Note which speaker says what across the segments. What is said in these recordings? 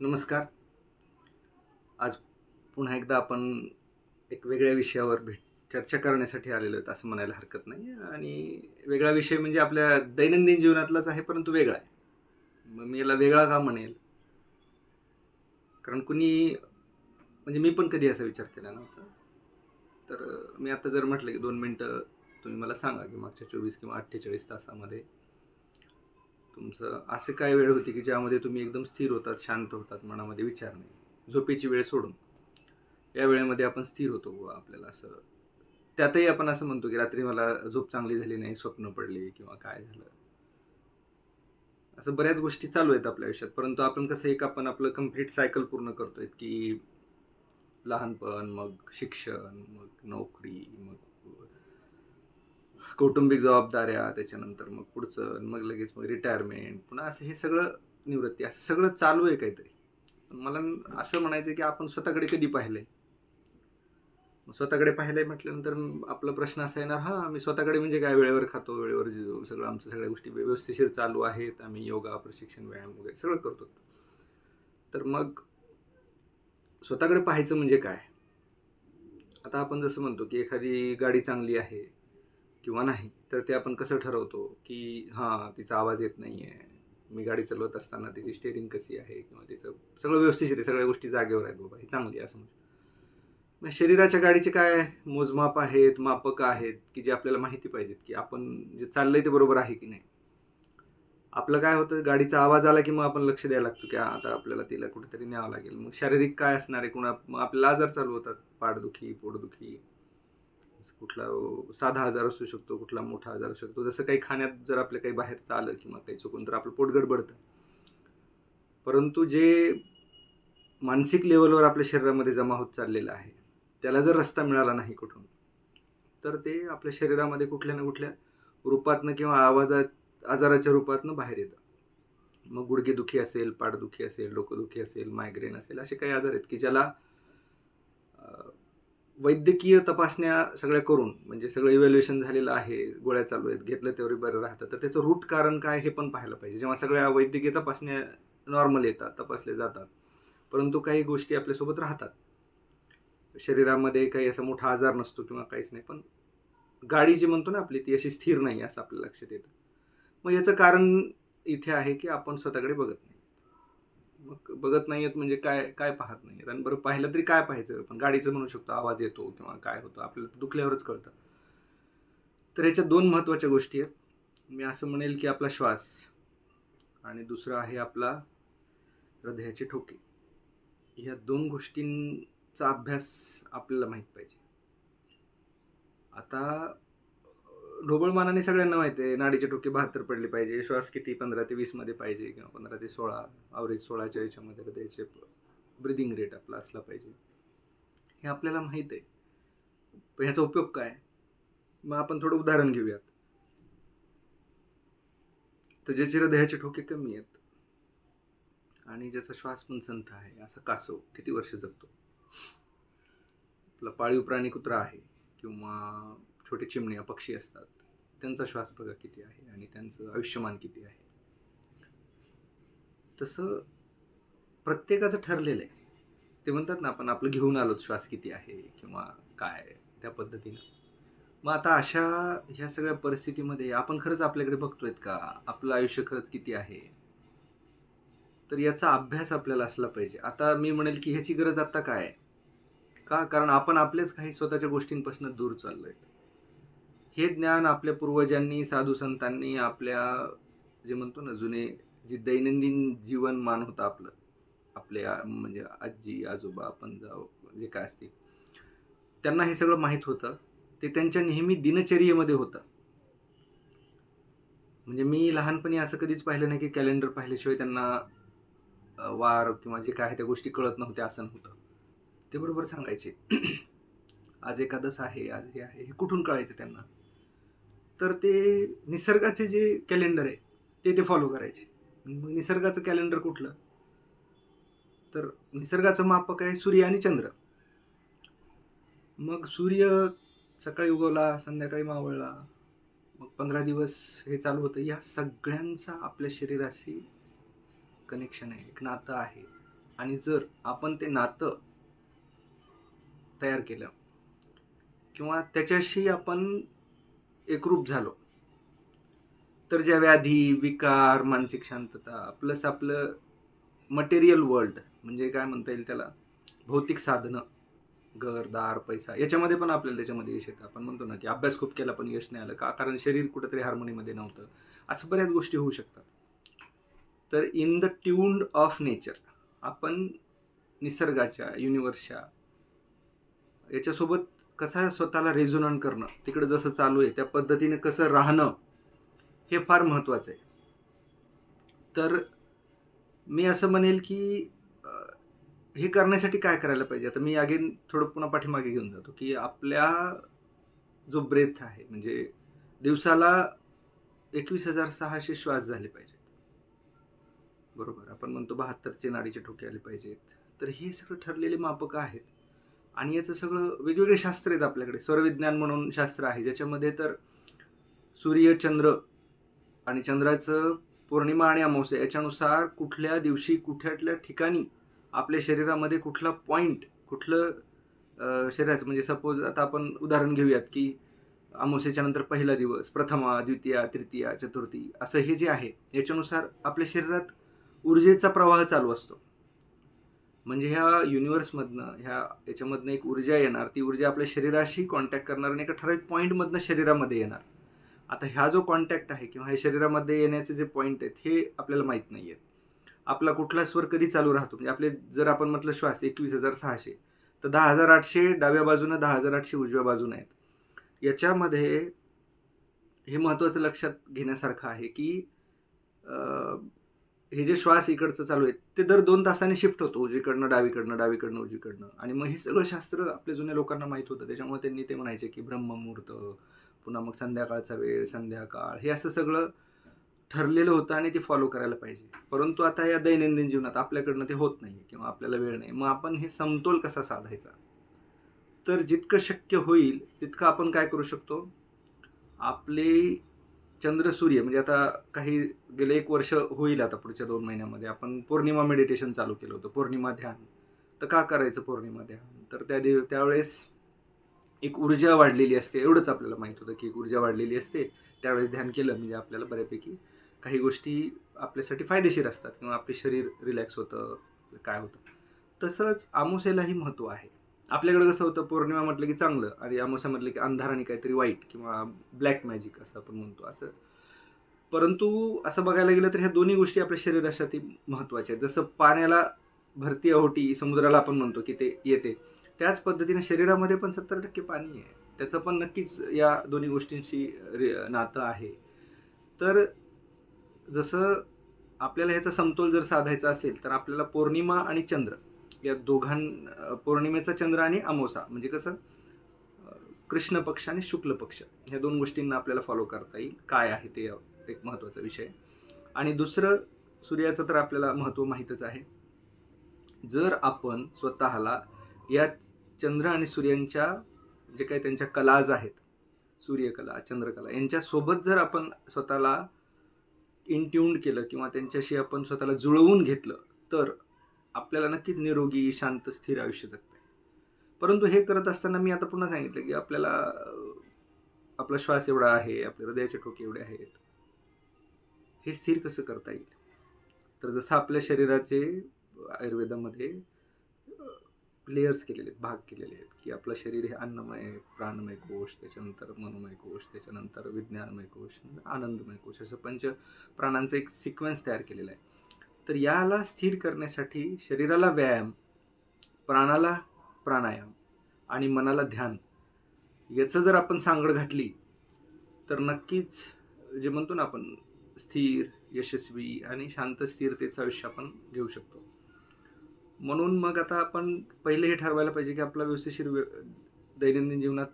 Speaker 1: नमस्कार. आज पुन्हा एकदा आपण एक वेगळ्या विषयावर भेट चर्चा करण्यासाठी आलेलो आहेत असं म्हणायला हरकत नाही आणि वेगळा विषय म्हणजे आपल्या दैनंदिन जीवनातलाच आहे परंतु वेगळा आहे. मग मी याला वेगळा का म्हणेल? कारण कुणी म्हणजे मी पण कधी असा विचार केला नव्हता. तर मी आता जर म्हटलं की दोन मिनटं तुम्ही मला सांगा की मागच्या चोवीस किंवा अठ्ठेचाळीस तासामध्ये तुमचं असे काय वेळ होती की ज्यामध्ये तुम्ही एकदम स्थिर होतात शांत होतात मनामध्ये विचार नाही? झोपेची वेळ सोडून. या वेळेमध्ये आपण स्थिर होतो बुवा आपल्याला असं. त्यातही आपण असं म्हणतो की रात्री मला झोप चांगली झाली नाही स्वप्न पडले किंवा काय झालं. असं बऱ्याच गोष्टी चालू आहेत आपल्या आयुष्यात परंतु आपण कसं एक आपण आपलं कंप्लीट सायकल पूर्ण करतोय की लहानपण मग शिक्षण मग नोकरी मग कौटुंबिक जबाबदाऱ्या त्याच्यानंतर मग पुढचं मग लगेच मग रिटायरमेंट पुन्हा असं हे सगळं निवृत्ती असं सगळं चालू आहे काहीतरी. मला असं म्हणायचं की आपण स्वतःकडे कधी पाहिलंय? स्वतःकडे पाहिलंय म्हटल्यानंतर आपला प्रश्न असा येणार हा आम्ही स्वतःकडे म्हणजे काय वेळेवर खातो वेळेवर सगळं आमचं सगळ्या गोष्टी व्यवस्थिशीर चालू आहेत आम्ही योगा प्रशिक्षण व्यायाम वगैरे सगळं करतो. तर मग स्वतःकडे पाहायचं म्हणजे काय? आता आपण जसं म्हणतो की एखादी गाडी चांगली आहे किंवा नाही तर ते आपण कसं ठरवतो की हां तिचा आवाज येत नाही आहे मी गाडी चालवत असताना तिची स्टेअरिंग कशी आहे किंवा तिचं सगळं व्यवस्थित आहे सगळ्या गोष्टी जागेवर आहेत बाबा ही चांगली आहे असं म्हणजे. मग शरीराच्या गाडीचे काय मोजमाप आहेत मापक आहेत की जे आपल्याला माहिती पाहिजेत की आपण जे चाललंय ते बरोबर आहे की नाही? आपलं काय होतं गाडीचा आवाज आला की मग आपण लक्ष द्यायला लागतो की आता आपल्याला तिला कुठेतरी न्यावं लागेल. मग शारीरिक काय असणार आहे? कुणा मग आपल्याला आजार चालू होतात पाठदुखी पोटदुखी कुठला साधा आजार असू शकतो कुठला मोठा आजार असू शकतो. जसं काही खाण्यात जर आपलं काही बाहेरचं आलं किंवा काही चुकून तर आपलं पोट गडबडतं. परंतु जे मानसिक लेवलवर आपल्या शरीरामध्ये जमा होत चाललेलं आहे त्याला जर रस्ता मिळाला नाही कुठून तर ते आपल्या शरीरामध्ये कुठल्या ना कुठल्या रूपातनं किंवा आवाजात आजाराच्या रूपातनं बाहेर येतं. मग गुडघेदुखी असेल पाठदुखी असेल डोकंदुखी असेल मायग्रेन असेल असे काही आजार आहेत की ज्याला वैद्यकीय तपासण्या सगळ्या करून म्हणजे सगळं इव्हॅल्युएशन झालेलं आहे गोळ्या चालू आहेत घेतलं तेवढे बरं राहतं तर त्याचं रूट कारण काय हे पण पाहायला पाहिजे. जेव्हा सगळ्या वैद्यकीय तपासण्या नॉर्मल येतात तपासले जातात परंतु काही गोष्टी आपल्यासोबत राहतात. शरीरामध्ये काही असा मोठा आजार नसतो किंवा काहीच नाही पण गाडी जी म्हणतो ना आपली ती अशी स्थिर नाही असं आपल्या लक्षात येतं. मग याचं कारण इथे आहे की आपण स्वतःकडे बघत नाही. मग बघत नाही आहेत म्हणजे काय काय पाहत नाही आणि बरं पाहिलं तरी काय पाहायचं? पण गाडीचं म्हणू शकतो आवाज येतो किंवा काय होतं आपल्याला दुखल्यावरच कळतं. तर याच्या दोन महत्त्वाच्या गोष्टी आहेत. मी असं म्हणेल की आपला श्वास आणि दुसरं आहे आपला हृदयाचे ठोके. ह्या दोन गोष्टींचा अभ्यास आपल्याला माहीत पाहिजे. आता ढोबळमानाने सगळ्यांना माहिती आहे नाडीचे ठोके बहात्तर पडले पाहिजे श्वास किती पंधरा ते वीसमध्ये पाहिजे किंवा पंधरा ते सोळा अवरेज सोळाच्या याच्यामध्ये हृदयाचे ब्रिदिंग रेट आपला असला पाहिजे. हे आपल्याला माहीत आहे. पण ह्याचा उपयोग काय? मग आपण थोडं उदाहरण घेऊयात. तर ज्याचे हृदयाचे ठोके कमी आहेत आणि ज्याचा श्वास पण संथ आहे असा कासव किती वर्ष जगतो? आपला पाळीव प्राणी कुत्रा आहे किंवा छोटे चिमण्या पक्षी असतात. त्यांचा श्वास बघा किती आहे आणि त्यांचं आयुष्यमान किती आहे. तसं प्रत्येकाचं ठरलेलं आहे. ते म्हणतात ना आपण आपलं घेऊन आलो श्वास किती आहे किंवा काय त्या पद्धतीनं. मग आता अशा ह्या सगळ्या परिस्थितीमध्ये आपण खरंच आपल्याकडे बघतोय का? आपलं आयुष्य खरंच किती आहे? तर याचा अभ्यास आपल्याला असला पाहिजे. आता मी म्हणेल की ह्याची गरज आता काय का? कारण आपण आपलेच काही स्वतःच्या गोष्टींपासून दूर चाललोय. हे ज्ञान आपल्या पूर्वजांनी साधू संतांनी आपल्या जे म्हणतो ना जुने जे दैनंदिन जीवनमान होतं आपलं आपल्या म्हणजे आजी आजोबा पंजाब जे काय असतील. त्यांना हे सगळं माहीत होतं. ते त्यांच्या नेहमी दिनचर्येमध्ये होतं. म्हणजे मी लहानपणी असं कधीच पाहिलं नाही की कॅलेंडर पाहिल्याशिवाय त्यांना वार किंवा जे काय त्या गोष्टी कळत नव्हत्या असं नव्हतं. ते बरोबर सांगायचे. आज एकादस आहे आज हे आहे हे कुठून कळायचं त्यांना? तर ते निसर्गाचे जे कॅलेंडर आहे ते ते फॉलो करायचे. मग निसर्गाचं कॅलेंडर कुठलं? तर निसर्गाचं मापक आहे सूर्य आणि चंद्र. मग सूर्य सकाळी उगवला संध्याकाळी मावळला मग पंधरा दिवस हे चालू होतं. या सगळ्यांचा आपल्या शरीराशी कनेक्शन आहे एक नातं आहे. आणि जर आपण ते नातं तयार केलं किंवा त्याच्याशी आपण एकरूप झालो. तर ज्या व्याधी विकार मानसिक शांतता प्लस आपलं मटेरियल वर्ल्ड म्हणजे काय म्हणता येईल त्याला? भौतिक साधनं घर दार पैसा याच्यामध्ये पण आपल्याला त्याच्यामध्ये यश येतं. आपण म्हणतो ना की अभ्यास खूप केला पण यश नाही आलं का? कारण शरीर कुठंतरी हार्मोनीमध्ये नव्हतं. असं बऱ्याच गोष्टी होऊ शकतात. तर in the tuned of nature आपण निसर्गाच्या युनिवर्सच्या याच्यासोबत कसं स्वतःला रेझोनन करणं तिकडं जसं चालू आहे त्या पद्धतीने कसं राहणं हे फार महत्त्वाचं आहे. तर मी असं म्हणेल की हे करण्यासाठी काय करायला पाहिजे? आता मी अगेन थोडं पुन्हा पाठीमागे घेऊन जातो की आपल्या जो ब्रेथ आहे म्हणजे दिवसाला एकवीस हजार सहाशे श्वास झाले पाहिजेत. बरोबर आपण म्हणतो बहात्तरचे नाडीचे ठोके आले पाहिजेत. तर हे सगळं ठरलेले मापकं आहेत. आणि याचं सगळं वेगवेगळे शास्त्र आहेत आपल्याकडे. स्वरविज्ञान म्हणून शास्त्र आहे ज्याच्यामध्ये तर सूर्य चंद्र आणि चंद्राचं पौर्णिमा आणि अमावस्या याच्यानुसार कुठल्या दिवशी कुठल्या ठिकाणी आपल्या शरीरामध्ये कुठला पॉईंट कुठलं शरीराचं म्हणजे सपोज आता आपण उदाहरण घेऊयात की अमावस्येच्या नंतर पहिला दिवस प्रथमा द्वितीया तृतीया चतुर्थी असं हे जे आहे याच्यानुसार आपल्या शरीरात ऊर्जेचा प्रवाह चालू असतो. म्हणजे ह्या युनिवर्समधनं ह्या याच्यामधनं एक ऊर्जा येणार. ती ऊर्जा आपल्या शरीराशी कॉन्टॅक्ट करणार आणि एका ठराविक पॉईंटमधनं शरीरामध्ये येणार. आता ह्या जो कॉन्टॅक्ट आहे किंवा हे शरीरामध्ये येण्याचे जे पॉईंट आहेत हे आपल्याला माहीत नाही आहेत आपला कुठला स्वर कधी चालू राहतो? म्हणजे आपले जर आपण म्हटलं श्वास एकवीस हजार सहाशे तर दहा हजार आठशे डाव्या बाजूनं दहा हजार आठशे उजव्या बाजूनं आहेत. याच्यामध्ये हे महत्त्वाचं लक्षात घेण्यासारखं आहे की हे जे श्वास इकडचं चालू आहे ते दर दोन तासाने शिफ्ट होतो. उजवीकडनं डावीकडनं डावीकडनं उजवीकडनं. आणि मग हे सगळं शास्त्र आपल्या जुन्या लोकांना माहीत होतं. त्याच्यामुळे त्यांनी ते म्हणायचे की ब्रह्ममुहूर्त पुन्हा मग संध्याकाळचा वेळ संध्याकाळ हे असं सगळं ठरलेलं होतं आणि ते फॉलो करायला पाहिजे. परंतु आता या दैनंदिन जीवनात आपल्याकडनं ते होत नाही किंवा आपल्याला वेळ नाही. मग आपण हे समतोल कसा साधायचा? तर जितकं शक्य होईल तितकं आपण काय करू शकतो? आपले चंद्र सूर्य म्हणजे आता काही गेले एक वर्ष होईल आता पुढच्या दोन महिन्यामध्ये. आपण पौर्णिमा मेडिटेशन चालू केलं होतं पौर्णिमा ध्यान. तर का करायचं पौर्णिमा ध्यान? तर त्या दिव त्यावेळेस एक ऊर्जा वाढलेली असते एवढंच आपल्याला माहीत होतं की एक ऊर्जा वाढलेली असते. त्यावेळेस ध्यान केलं म्हणजे आपल्याला बऱ्यापैकी काही गोष्टी आपल्यासाठी फायदेशीर असतात. किंवा आपले शरीर रिलॅक्स होतं काय होतं. तसंच आमोसेलाही महत्त्व आहे. आपल्याकडे कसं होतं पौर्णिमा म्हटलं की चांगलं आणि अमावस्या म्हटलं की अंधार आणि काहीतरी वाईट किंवा ब्लॅक मॅजिक असं आपण म्हणतो असं. परंतु असं बघायला गेलं तर ह्या दोन्ही गोष्टी आपल्या शरीरासाठी महत्त्वाच्या आहेत. जसं पाण्याला भरती ओहोटी समुद्राला आपण म्हणतो की ते येते. त्याच पद्धतीने शरीरामध्ये पण सत्तर टक्के पाणी आहे. त्याचं पण नक्कीच या दोन्ही गोष्टींशी रे नातं आहे. तर जसं आपल्याला ह्याचा समतोल जर साधायचा असेल तर आपल्याला पौर्णिमा आणि चंद्र या दोघां पौर्णिमेचा चंद्र आणि अमोसा म्हणजे कसं? कृष्ण पक्ष आणि शुक्ल पक्ष ह्या दोन गोष्टींना आपल्याला फॉलो करता येईल. काय आहे ते एक महत्त्वाचा विषय. आणि दुसरं सूर्याचं तर आपल्याला महत्त्व माहीतच आहे. जर आपण स्वतःला या चंद्र आणि सूर्यांच्या जे काही त्यांच्या कलाज आहेत सूर्यकला चंद्रकला यांच्यासोबत जर आपण स्वतःला इनट्यून्ड केलं किंवा त्यांच्याशी आपण स्वतःला जुळवून घेतलं तर आपल्याला नक्कीच निरोगी शांत स्थिर आयुष्य जगता आहे परंतु हे करत असताना मी आता पुन्हा सांगितलं की आपल्याला आपला श्वास एवढा आहे आपल्या हृदयाचे ठोके एवढे आहेत हे स्थिर कसं करता येईल? तर जसं आपल्या शरीराचे आयुर्वेदामध्ये लेयर्स केलेले आहेत भाग केलेले आहेत की आपलं शरीर हे अन्नमय प्राणमय कोश त्याच्यानंतर मनोमय कोश त्याच्यानंतर विज्ञानमय कोश आनंदमय कोश असं पंच प्राणांचं एक सिक्वेन्स तयार केलेला आहे. तर याला स्थिर करण्यासाठी शरीराला व्यायाम प्राणाला प्राणायाम आणि मनाला ध्यान याचं जर आपण सांगड घातली तर नक्कीच जे म्हणतो ना आपण स्थिर यशस्वी आणि शांत स्थिरतेचं आयुष्य आपण घेऊ शकतो. म्हणून मग आता आपण पहिले हे ठरवायला पाहिजे की आपला व्यवस्थिशीर दैनंदिन जीवनात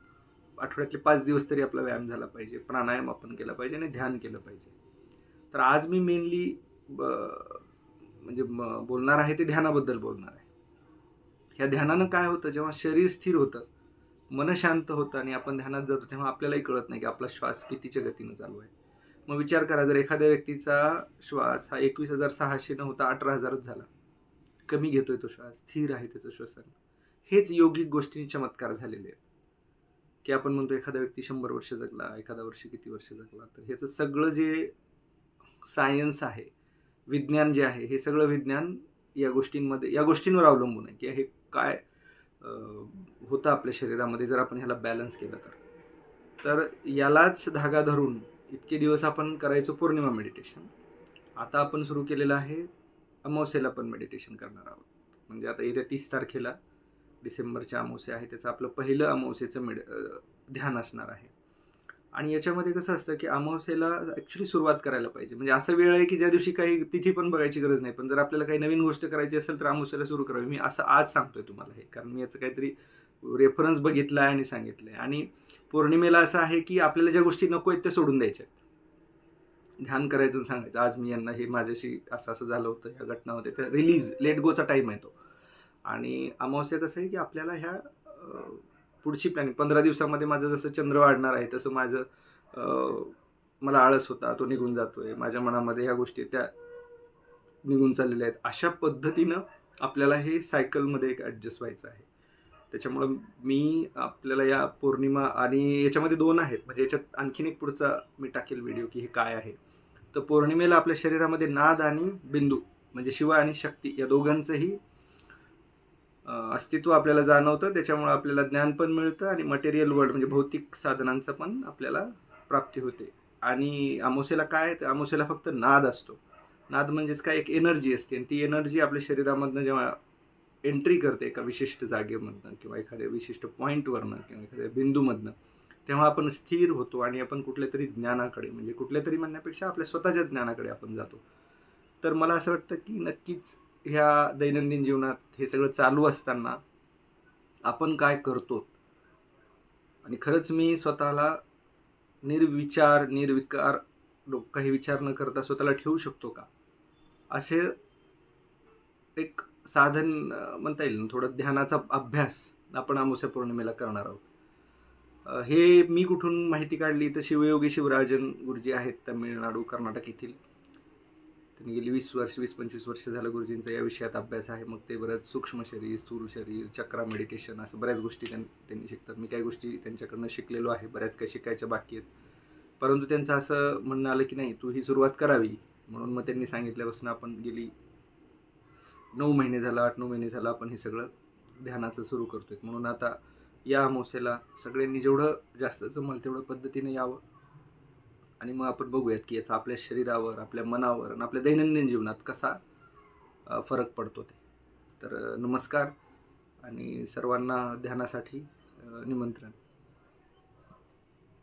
Speaker 1: आठवड्यातले पाच दिवस तरी आपला व्यायाम झाला पाहिजे. प्राणायाम आपण केला पाहिजे आणि ध्यान केलं पाहिजे. तर आज मी मेनली म्हणजे म- बोलणार आहे ते ध्यानाबद्दल बोलणार आहे. ह्या ध्यानानं काय होतं? जेव्हा शरीर स्थिर होतं मन शांत होतं आणि आपण ध्यानात जातो तेव्हा आपल्यालाही कळत नाही की आपला श्वास कितीच्या गतीनं चालू आहे. मग विचार करा जर एखाद्या व्यक्तीचा श्वास हा एकवीस हजार सहाशे न होता अठरा हजारच झाला. कमी घेतोय तो श्वास स्थिर आहे त्याचं श्वसन. हेच योगिक गोष्टींनी चमत्कार झालेले आहेत. की आपण म्हणतो एखादा व्यक्ती शंभर वर्ष जगला एखादा वर्ष किती वर्ष जगला तर ह्याचं सगळं जे सायन्स आहे विज्ञान जे आहे हे सगळं विज्ञान या गोष्टींमध्ये या गोष्टींवर अवलंबून आहे की हे काय होतं आपल्या शरीरामध्ये जर आपण ह्याला बॅलन्स केलं तर. तर यालाच धागा धरून इतके दिवस आपण करायचो पौर्णिमा मेडिटेशन आता आपण सुरू केलेलं आहे अमावस्येला पण मेडिटेशन करणार आहोत. म्हणजे आता येत्या तीस तारखेला डिसेंबरच्या अमावस्या आहे त्याचं आपलं पहिलं अमावस्येचं मेड ध्यान असणार आहे. आणि याच्यामध्ये कसं असतं की अमावस्येला ॲक्च्युली सुरुवात करायला पाहिजे. म्हणजे असं वेळ आहे की ज्या दिवशी काही तिथी पण बघायची गरज नाही. पण जर आपल्याला काही नवीन गोष्ट करायची असेल तर अमावस्येला सुरू करावी. मी असं आज सांगतोय तुम्हाला हे. कारण मी याचं काहीतरी रेफरन्स बघितला आहे आणि सांगितलं आहे आणि पौर्णिमेला असं आहे की आपल्याला ज्या गोष्टी नको आहेत त्या सोडून द्यायच्या. आहेत ध्यान करायचं सांगायचं. आज मी यांना हे माझ्याशी असं असं झालं होतं या घटना होत्या. त्या रिलीज लेट गोचा टाईम आहे तो. आणि अमावस्या कसं आहे की आपल्याला ह्या पुढची प्लॅनिंग पंधरा दिवसामध्ये माझं जसं चंद्र वाढणार आहे तसं माझं मला आळस होता तो निघून जातोय. माझ्या मनामध्ये ह्या गोष्टी त्या निघून चाललेल्या आहेत. अशा पद्धतीनं आपल्याला हे सायकलमध्ये एक ॲडजस्ट व्हायचं आहे. त्याच्यामुळं मी आपल्याला या पौर्णिमा आणि याच्यामध्ये दोन आहेत. म्हणजे याच्यात आणखीन एक पुढचा मी टाकेल व्हिडिओ की हे काय आहे. तर पौर्णिमेला आपल्या शरीरामध्ये नाद आणि बिंदू म्हणजे शिव आणि शक्ती या दोघांचंही अस्तित्व आपल्याला जाणवतं त्याच्यामुळं आपल्याला ज्ञान पण मिळतं आणि मटेरियल वर्ल्ड म्हणजे भौतिक साधनांचं पण आपल्याला प्राप्ती होते. आणि अमोसेला काय तर अमोसेला फक्त नाद असतो. नाद म्हणजेच काय एक एनर्जी असते आणि ती एनर्जी आपल्या शरीरामधनं जेव्हा एंट्री करते एका विशिष्ट जागेमधनं किंवा एखाद्या विशिष्ट पॉईंटवरनं किंवा एखाद्या बिंदूमधनं तेव्हा आपण स्थिर होतो आणि आपण कुठल्या तरी ज्ञानाकडे म्हणजे कुठल्या तरी म्हणण्यापेक्षा आपल्या स्वतःच्या ज्ञानाकडे आपण जातो. तर मला असं वाटतं की नक्कीच ह्या दैनंदिन जीवनात हे सगळं चालू असताना आपण काय करतो? आणि खरंच मी स्वतःला निर्विचार निर्विकार काही विचार न करता स्वतःला ठेवू शकतो का? असे एक साधन म्हणता येईल ना थोडं ध्यानाचा अभ्यास आपण अमावस्या पौर्णिमेला करणार आहोत. हे मी कुठून माहिती काढली? तर शिवयोगी शिवराजन गुरुजी आहेत तामिळनाडू कर्नाटक येथील. त्यांनी गेली वीस वर्ष वीस पंचवीस वर्ष झालं गुरुजींचा या विषयात अभ्यास आहे. मग ते बरंच सूक्ष्म शरीर स्थूल शरीर चक्रा मेडिटेशन असं बऱ्याच गोष्टी त्यां त्यांनी शिकतात. मी काही गोष्टी त्यांच्याकडनं शिकलेलो आहे. बऱ्याच काही शिकायच्या बाकी आहेत. परंतु त्यांचं असं म्हणणं आलं की नाही तू ही सुरुवात करावी. म्हणून मग त्यांनी सांगितल्यापासून आपण गेली नऊ महिने झाला आठ नऊ महिने झाला आपण हे सगळं ध्यानाचं सुरू करतोय. म्हणून आता या अमावस्येला सगळ्यांनी जेवढं जास्त जमल तेवढं पद्धतीने यावं. आणि मग आपण बघूयात की याचा आपल्या शरीरावर आपल्या मनावर आणि आपल्या दैनंदिन जीवनात कसा फरक पडतो ते. तर नमस्कार आणि सर्वांना ध्यानासाठी निमंत्रण.